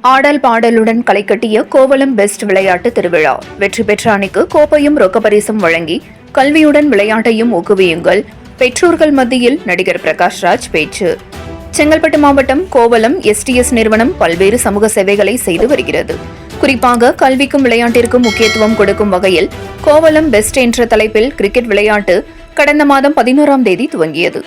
ஆடல் பாடலுடன் களை கட்டிய கோவலம் பெஸ்ட் விளையாட்டு திருவிழா. வெற்றி பெற்ற அணிக்கு கோப்பையும் ரொக்கப்பரிசும் வழங்கி கல்வியுடன் விளையாட்டையும் ஊக்குவியுங்கள். பெற்றோர்கள் மத்தியில் நடிகர் பிரகாஷ் ராஜ் பேச்சு. செங்கல்பட்டு மாவட்டம் கோவலம் எஸ்டிஎஸ் நிறுவனம் பல்வேறு சமூக சேவைகளை செய்து வருகிறது. குறிப்பாக கல்விக்கும் விளையாட்டிற்கும் முக்கியத்துவம் கொடுக்கும் வகையில் கோவலம் பெஸ்ட் என்ற தலைப்பில் கிரிக்கெட் விளையாட்டு கடந்த மாதம் பதினோராம் தேதி துவங்கியது.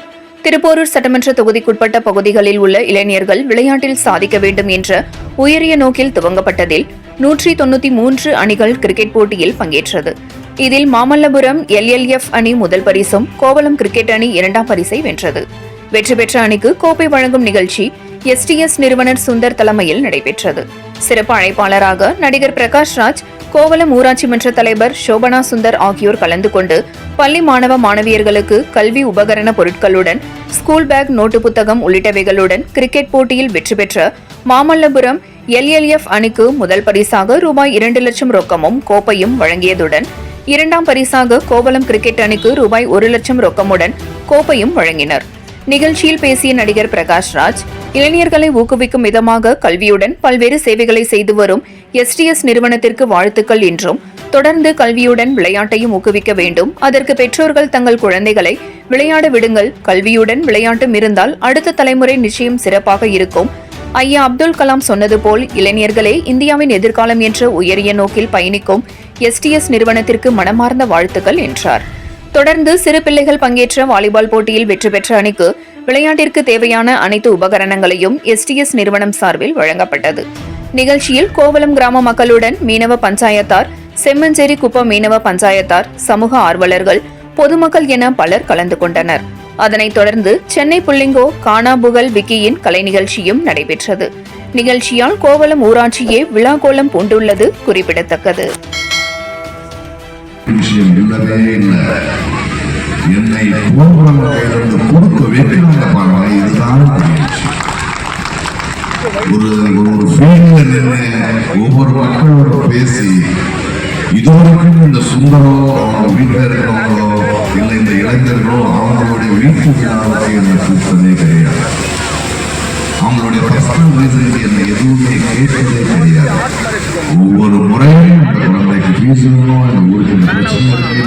திருப்போரூர் சட்டமன்ற தொகுதிக்குட்பட்ட பகுதிகளில் உள்ள இளைஞர்கள் விளையாட்டில் சாதிக்க வேண்டும் என்ற உயரிய நோக்கில் துவங்கப்பட்டதில் நூற்றி தொண்ணூத்தி மூன்று அணிகள் கிரிக்கெட் போட்டியில் பங்கேற்றது. இதில் மாமல்லபுரம் எல்எல்எஃப் அணி முதல் பரிசும் கோவளம் கிரிக்கெட் அணி இரண்டாம் பரிசை வென்றது. வெற்றி பெற்ற அணிக்கு கோப்பை வழங்கும் நிகழ்ச்சி எஸ்டிஎஸ் நிறுவனர் சுந்தர் தலைமையில் நடைபெற்றது. சிறப்பு அழைப்பாளராக நடிகர் பிரகாஷ் ராஜ் கோவளம் ஊராட்சி மன்ற தலைவர் சோபனா சுந்தர் ஆகியோர் கலந்து கொண்டு பள்ளி மாணவ மாணவியர்களுக்கு கல்வி உபகரண பொருட்களுடன் ஸ்கூல் பேக் நோட்டு புத்தகம் உள்ளிட்டவைகளுடன் கிரிக்கெட் போட்டியில் வெற்றி பெற்ற மாமல்லபுரம் எல்எல்எஃப் அணிக்கு முதல் பரிசாக ரூபாய் இரண்டு லட்சம் ரொக்கமும் கோப்பையும் வழங்கியதுடன் இரண்டாம் பரிசாக கோவளம் கிரிக்கெட் அணிக்கு ரூபாய் ஒரு லட்சம் ரொக்கமுடன் கோப்பையும் வழங்கினர். நிகழ்ச்சியில் பேசிய நடிகர் பிரகாஷ் ராஜ் இளைஞர்களை ஊக்குவிக்கும் விதமாக கல்வியுடன் பல்வேறு சேவைகளை செய்து வரும் எஸ்டிஎஸ் நிறுவனத்திற்கு வாழ்த்துக்கள் என்றும் தொடர்ந்து கல்வியுடன் விளையாட்டையும் ஊக்குவிக்க வேண்டும். அதற்கு பெற்றோர்கள் தங்கள் குழந்தைகளை விளையாட விடுங்கள். கல்வியுடன் விளையாட்டும் இருந்தால் அடுத்த தலைமுறை நிச்சயம் சிறப்பாக இருக்கும். ஐயா அப்துல் கலாம் சொன்னது போல் இளைஞர்களே இந்தியாவின் எதிர்காலம் என்ற உயரிய நோக்கில் பயணிக்கும் எஸ்டிஎஸ் நிறுவனத்திற்கு மனமார்ந்த வாழ்த்துக்கள் என்றார். தொடர்ந்து சிறு பிள்ளைகள் பங்கேற்ற வாலிபால் போட்டியில் வெற்றி பெற்ற அணிக்கு விளையாட்டிற்கு தேவையான அனைத்து உபகரணங்களையும் எஸ்டிஎஸ் நிறுவனம் சார்பில் வழங்கப்பட்டது. நிகழ்ச்சியில் கோவலம் கிராம மக்களுடன் மீனவ பஞ்சாயத்தார் செம்மஞ்சேரி குப்பம் மீனவ பஞ்சாயத்தார் சமூக ஆர்வலர்கள் பொதுமக்கள் என பலர் கலந்து கொண்டனர். அதனைத் தொடர்ந்து சென்னை புள்ளிங்கோ காணாபுகல் விக்கியின் கலை நிகழ்ச்சியும் நடைபெற்றது. நிகழ்ச்சியால் கோவலம் ஊராட்சியே விழாக்கோலம் பூண்டுள்ளது குறிப்பிடத்தக்கது. என்னை இல்லவே கையிலிருந்து கொடுக்க வைக்கிறாங்க பாருங்க இதுதான் ஒரு ஒரு ஃபீல்ட்ல நின்று ஒவ்வொரு மக்களோட பேசி இதுவரைக்கும் இந்த சுந்தரோ அவங்க வீட்டில் இருக்கிறவங்களோ இல்லை இந்த இளைஞர்களோ அவங்களுடைய வீட்டு விழாவுக்கு என்னை கூப்பிட்டதே கிடையாது. அவங்களுடைய பர்சனல் ரீசனுக்கு என்னை எதுவுமே கேட்டதே கிடையாது. ஒவ்வொரு முறையும் இந்த குழந்தைக்கு ஃபீஸ் வேணும் இந்த ஊருக்கு இந்த பிரச்சனை இருக்கு